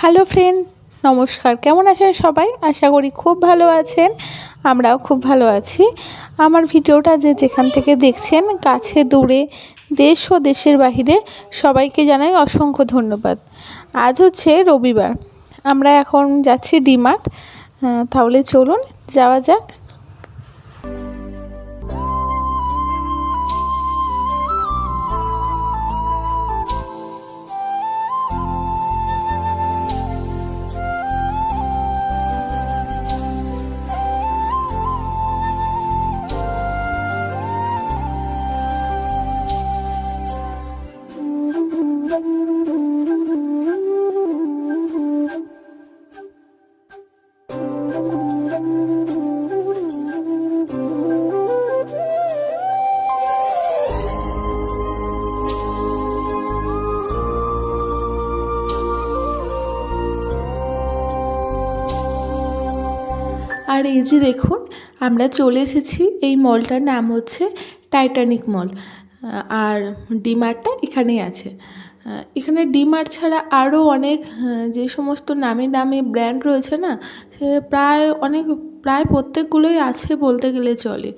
Hello friend নমস্কার। কেমন আছেন সবাই? আশা করি খুব ভালো আছেন। আমরাও খুব ভালো আছি। আমার ভিডিওটা যে যেখান থেকে দেখছেন, কাছে, দূরে, দেশ ও দেশের বাহিরে, সবাইকে জানাই অসংখ্য ধন্যবাদ। আজ হচ্ছে রবিবার। আমরা এখন যাচ্ছি ডিমার্ট। তাহলে চলুন, যাওয়া যাক। আর এই যে দেখুন, আমরা চলে এসেছি, এই মলটার নাম হচ্ছে টাইটানিক মল। আর ডিমার্টটা এখানেই আছে। এখানে ডিমার্ট ছাড়া আরও অনেক যে সমস্ত নামি দামি ব্র্যান্ড রয়েছে না, সে প্রায় অনেক, প্রায় প্রত্যেকগুলোই আছে বলতে গেলে চলে।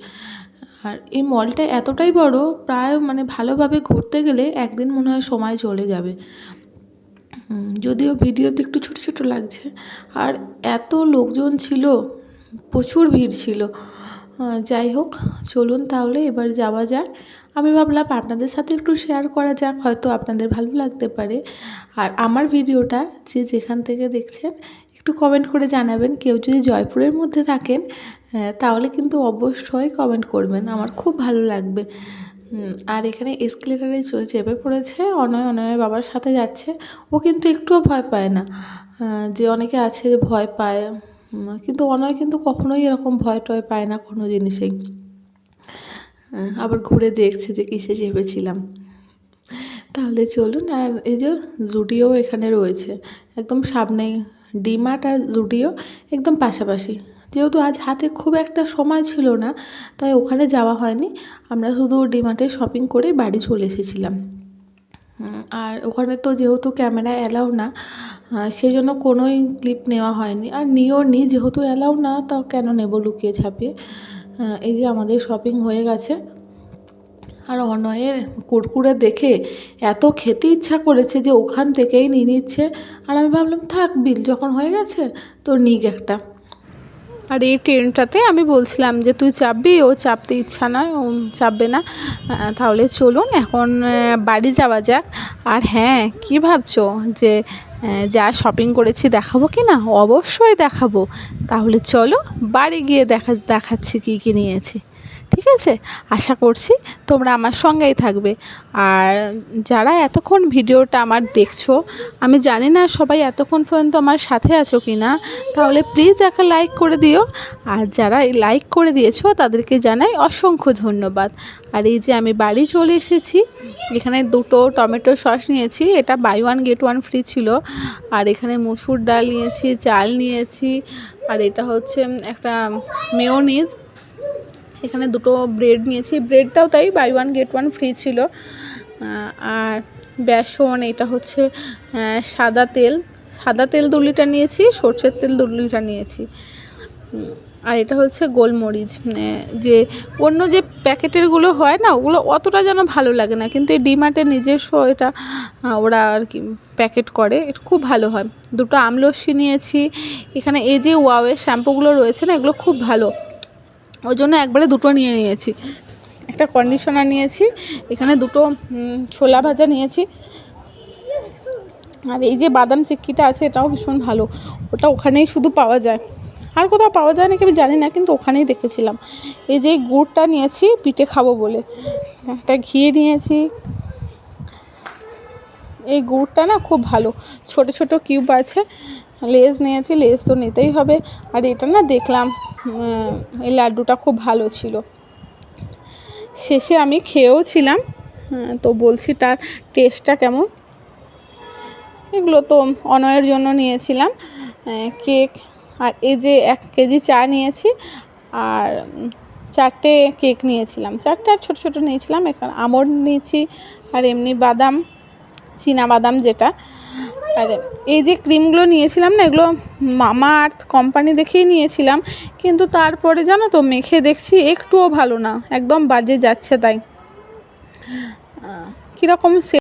আর এই মলটা এতটাই বড়, প্রায় মানে ভালোভাবে ঘুরতে গেলে একদিন মনে হয় সময় চলে যাবে। যদিও ভিডিওতে একটু ছোটো ছোটো লাগছে, আর এত লোকজন ছিল, প্রচুর ভিড় ছিল। যাই হোক, চলুন তাহলে এবার যাওয়া যাক। আমি ভাবলাম আপনাদের সাথে একটু শেয়ার করা যাক, হয়তো আপনাদের ভালো লাগতে পারে। আর আমার ভিডিওটা যে যেখান থেকে দেখছেন, একটু কমেন্ট করে জানাবেন। কেউ যদি জয়পুরের মধ্যে থাকেন তাহলে কিন্তু অবশ্যই কমেন্ট করবেন। আমার খুব ভালো লাগবে। আর এখানে এসকেলেটারে চেপে পড়েছে, অনয় অনয় বাবার সাথে যাচ্ছে। ও কিন্তু একটুও ভয় পায় না। যে অনেকে আছে ভয় পায়। কিন্তু অনয় কিন্তু কখনোই এরকম ভয় টয় পায় না কোনো জিনিসেই। আবার ঘুরে দেখছে যে কিসে চেপেছিলাম। তাহলে চলুন, আর এই যে জুডিও এখানে রয়েছে, একদম সামনে ডিমার্ট আর জুডিও একদম পাশাপাশি। যেহেতু আজ হাতে খুব একটা সময় ছিল না, তাই ওখানে যাওয়া হয়নি। আমরা শুধু ডিমার্টে শপিং করে বাড়ি চলে এসেছিলাম। আর ওখানে তো যেহেতু ক্যামেরা অ্যালাউ না সেই জন্য কোনোই ক্লিপ নেওয়া হয়নি। আর নিও নি, যেহেতু অ্যালাউ না তাও কেন নেব লুকিয়ে ছাপিয়ে? এই যে আমাদের শপিং হয়ে গেছে। আর অনয়ের কুরকুরে দেখে এত খেতে ইচ্ছা করেছে যে ওখান থেকেই নিয়ে নিচ্ছে। আর আমি ভাবলাম, থাক, বিল যখন হয়ে গেছে, তো নিক একটা। আর এই ট্রেনটাতে আমি বলছিলাম যে, তুই চাপবি? ও চাপতে ইচ্ছা নয়, ও চাপবে না। তাহলে চলুন, এখন বাড়ি যাওয়া যাক। আর হ্যাঁ কি ভাবছ? যে যা শপিং করেছি দেখাবো কি না? অবশ্যই দেখাবো। তাহলে চলো, বাড়ি গিয়ে দেখা, দেখাচ্ছি কী কী নিয়েছি। ঠিক আছে? আশা করছি তোমরা আমার সঙ্গেই থাকবে। আর যারা এতক্ষণ ভিডিওটা আমার দেখছ, আমি জানি না সবাই এতক্ষণ পর্যন্ত আমার সাথে আছো কি না তাহলে প্লিজ একটা লাইক করে দিও। আর যারা লাইক করে দিয়েছ, তাদেরকে জানাই অসংখ্য ধন্যবাদ। আর এই যে আমি বাড়ি চলে এসেছি, এখানে দুটো টমেটো সস নিয়েছি, এটা buy one get one free ছিল। আর এখানে মসুর ডাল নিয়েছি, চাল নিয়েছি, আর এটা হচ্ছে একটা মেয়োনিজ এখানে দুটো ব্রেড নিয়েছি। ব্রেডটাও তাই buy one get one free ছিল। আর বেসন, এটা হচ্ছে সাদা তেল। সাদা তেল দু লিটার নিয়েছি, সর্ষের তেল দু লিটার নিয়েছি আর এটা হচ্ছে গোলমরিচ। যে অন্য যে প্যাকেটেরগুলো হয় না, ওগুলো অতটা যেন ভালো লাগে না। কিন্তু এই ডিমার্টের নিজস্ব এটা ওরা আর কি প্যাকেট করে। এটা খুব ভালো হয়। দুটো আমলস্যি নিয়েছি। এখানে এই যে ওয়াওয়ের শ্যাম্পুগুলো রয়েছে না, এগুলো খুব ভালো। ওই জন্য একবারে দুটো নিয়ে নিয়েছি। একটা কন্ডিশনার নিয়েছি, এখানে দুটো ছোলা ভাজা নিয়েছি। আর এই যে বাদাম চিক্কিটা আছে, এটাও ভীষণ ভালো। ওটা ওখানেই শুধু পাওয়া যায়। আর কোথাও পাওয়া যায় নাকি আমি জানি না, কিন্তু ওখানেই দেখেছিলাম। এই যে গুড়টা নিয়েছি, পিঠে খাব বলে। একটা ঘি নিয়েছি। এই গুড়টা না খুব ভালো। ছোট ছোট কিউব আছে। লেজ নিয়েছি, লেজ তো নিতেই হবে। আর এটা না দেখলাম এই লাড্ডুটা খুব ভালো ছিল। শেষে আমি খেয়েও ছিলাম। তো বলছি তার টেস্টটা কেমন? এগুলো তো অনয়ের জন্য নিয়েছিলাম। কেক আর এই যে এক কেজি চা নিয়েছি আর চারটে কেক নিয়েছিলাম। চারটে আর ছোটো ছোটো নিয়েছিলাম। এখানে আমন্ড নিয়েছি আর এমনি বাদাম, চীনা বাদাম যেটা। আর এই যে ক্রিমগুলো নিয়েছিলাম না, এগুলো মামা আর্থ কোম্পানি দেখেই নিয়েছিলাম, কিন্তু তারপরে জানো তো মেখে দেখছি একটুও ভালো না, একদম বাজে যাচ্ছে তাই। কীরকম সে